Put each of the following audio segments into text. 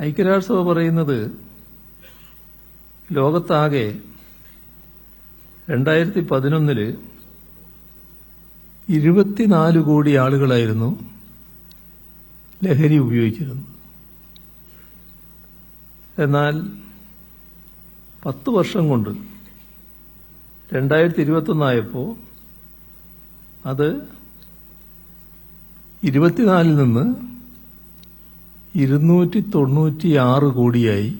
ഐക്യരാഷ്ട്രസഭ പറയുന്നത് ലോകത്താകെ രണ്ടായിരത്തി പതിനൊന്നിൽ ഇരുപത്തിനാല് കോടി ആളുകളായിരുന്നു ലഹരി ഉപയോഗിച്ചിരുന്നത്. എന്നാൽ പത്ത് വർഷം കൊണ്ട് രണ്ടായിരത്തി ഇരുപത്തൊന്നായപ്പോൾ അത് ഇരുപത്തിനാലിൽ നിന്ന് ഇരുന്നൂറ്റി തൊണ്ണൂറ്റി ആറ് കോടിയായി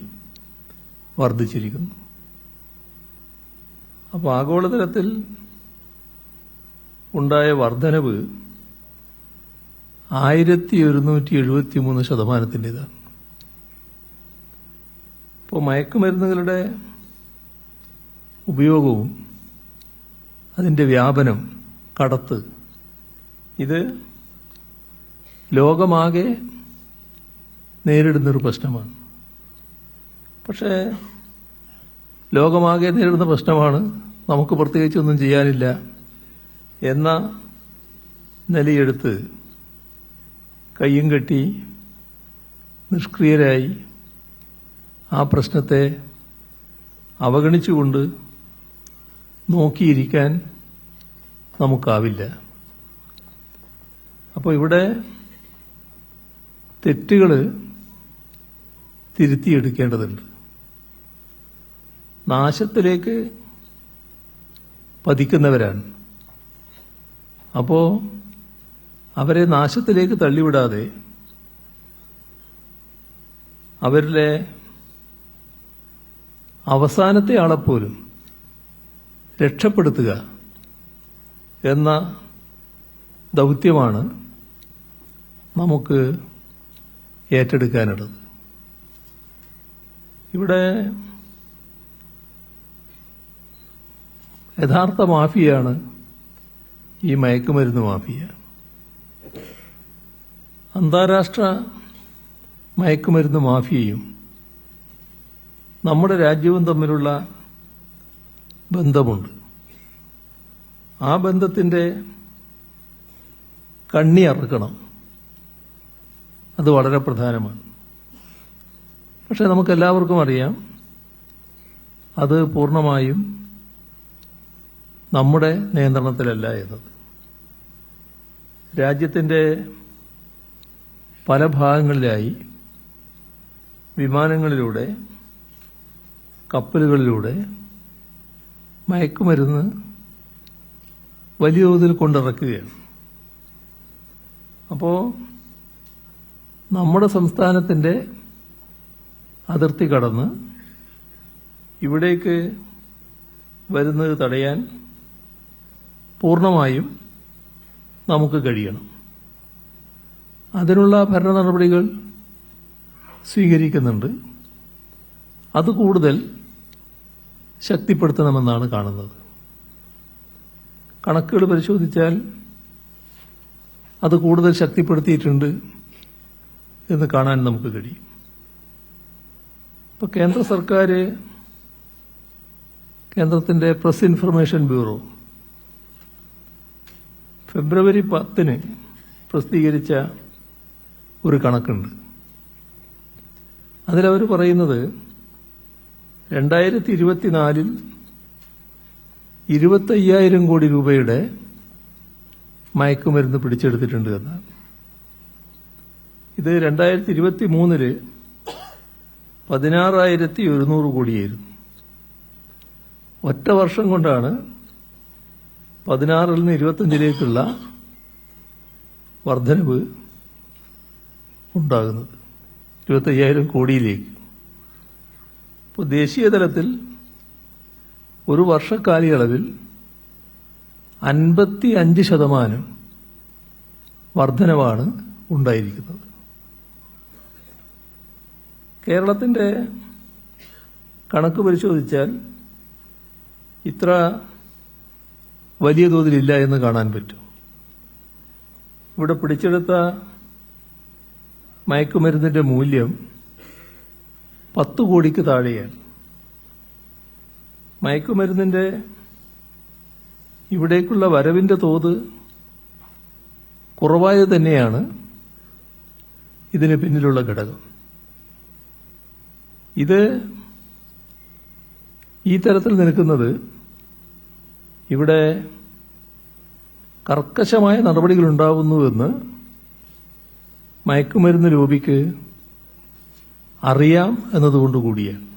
വർദ്ധിച്ചിരിക്കുന്നു. അപ്പോൾ ആഗോളതലത്തിൽ ഉണ്ടായ വർധനവ് ആയിരത്തി ഒരുന്നൂറ്റി എഴുപത്തി മൂന്ന് ശതമാനത്തിന്റെതാണ്. ഇപ്പോൾ മയക്കുമരുന്നുകളുടെ ഉപയോഗവും അതിന്റെ വ്യാപനം കടത്ത് ഇത് ലോകമാകെ നേരിടുന്നൊരു പ്രശ്നമാണ്. പക്ഷേ ലോകമാകെ നേരിടുന്ന പ്രശ്നമാണ് നമുക്ക് പ്രത്യേകിച്ചൊന്നും ചെയ്യാനില്ല എന്ന നിലയെടുത്ത് കയ്യും കെട്ടി നിഷ്ക്രിയരായി ആ പ്രശ്നത്തെ അവഗണിച്ചുകൊണ്ട് നോക്കിയിരിക്കാൻ നമുക്കാവില്ല. അപ്പോൾ ഇവിടെ തെറ്റുകൾ തിരുത്തിയെടുക്കേണ്ടതുണ്ട്. നാശത്തിലേക്ക് പതിക്കുന്നവരാണ്. അപ്പോ അവരെ നാശത്തിലേക്ക് തള്ളിവിടാതെ അവരിലെ അവസാനത്തെ ആളെപ്പോലും രക്ഷപ്പെടുത്തുക എന്ന ദൗത്യമാണ് നമുക്ക് ഏറ്റെടുക്കാനുള്ളത്. ഇവിടെ യഥാർത്ഥ മാഫിയാണ് ഈ മയക്കുമരുന്ന് മാഫിയ. അന്താരാഷ്ട്ര മയക്കുമരുന്ന് മാഫിയയും നമ്മുടെ രാജ്യവും തമ്മിലുള്ള ബന്ധമുണ്ട്. ആ ബന്ധത്തിന്റെ കണ്ണി അറുക്കണം. അത് വളരെ പ്രധാനമാണ്. പക്ഷെ നമുക്കെല്ലാവർക്കും അറിയാം അത് പൂർണമായും നമ്മുടെ നിയന്ത്രണത്തിലല്ല എന്നത്. രാജ്യത്തിന്റെ പല ഭാഗങ്ങളിലായി വിമാനങ്ങളിലൂടെ കപ്പലുകളിലൂടെ മയക്കുമരുന്ന് വലിയ തോതിൽ കൊണ്ടിറക്കുകയാണ്. അപ്പോൾ നമ്മുടെ സംസ്ഥാനത്തിന്റെ അതിർത്തി കടന്ന് ഇവിടേക്ക് വരുന്നത് തടയാൻ പൂർണമായും നമുക്ക് കഴിയണം. അതിനുള്ള ഭരണ നടപടികൾ സ്വീകരിക്കുന്നുണ്ട്. അത് കൂടുതൽ ശക്തിപ്പെടുത്തണമെന്നാണ് കാണുന്നത്. കണക്കുകൾ പരിശോധിച്ചാൽ അത് കൂടുതൽ ശക്തിപ്പെടുത്തിയിട്ടുണ്ട് എന്ന് കാണാൻ നമുക്ക് കഴിയും. ഇപ്പൊ കേന്ദ്ര സർക്കാർ കേന്ദ്രത്തിന്റെ പ്രസ് ഇൻഫർമേഷൻ ബ്യൂറോ ഫെബ്രുവരി പത്തിന് പ്രസിദ്ധീകരിച്ച ഒരു കണക്കുണ്ട്. അതിലവർ പറയുന്നത് രണ്ടായിരത്തി ഇരുപത്തിനാലിൽ ഇരുപത്തയ്യായിരം കോടി രൂപയുടെ മയക്കുമരുന്ന് പിടിച്ചെടുത്തിട്ടുണ്ട് എന്നാണ്. ഇത് രണ്ടായിരത്തി ഇരുപത്തി മൂന്നിൽ പതിനാറായിരത്തി ഒരുന്നൂറ് കോടിയായിരുന്നു. ഒറ്റ വർഷം കൊണ്ടാണ് പതിനാറിൽ നിന്ന് ഇരുപത്തഞ്ചിലേക്കുള്ള വർധനവ് ഉണ്ടാകുന്നത്. ഇരുപത്തയ്യായിരം കോടിയിലേക്ക്. ഇപ്പോൾ ദേശീയ തലത്തിൽ ഒരു വർഷക്കാലയളവിൽ അൻപത്തി അഞ്ച് ശതമാനം വർധനവാണ് ഉണ്ടായിരിക്കുന്നത്. കേരളത്തിന്റെ കണക്ക് പരിശോധിച്ചാൽ ഇത്ര വലിയ തോതിലില്ല എന്ന് കാണാൻ പറ്റും. ഇവിടെ പിടിച്ചെടുത്ത മയക്കുമരുന്നിന്റെ മൂല്യം പത്ത് കോടിക്ക് താഴെയാണ്. മയക്കുമരുന്നിന്റെ ഇവിടേക്കുള്ള വരവിന്റെ തോത് കുറവായത് തന്നെയാണ് ഇതിന് പിന്നിലുള്ള ഘടകം. ഇത് ഈ തരത്തിൽ നിൽക്കുന്നത് ഇവിടെ കർക്കശമായ നടപടികൾ ഉണ്ടാവുന്നുവെന്ന് മയക്കുമരുന്ന് രൂപിക്ക് അറിയാം എന്നതുകൊണ്ട് കൂടിയാണ്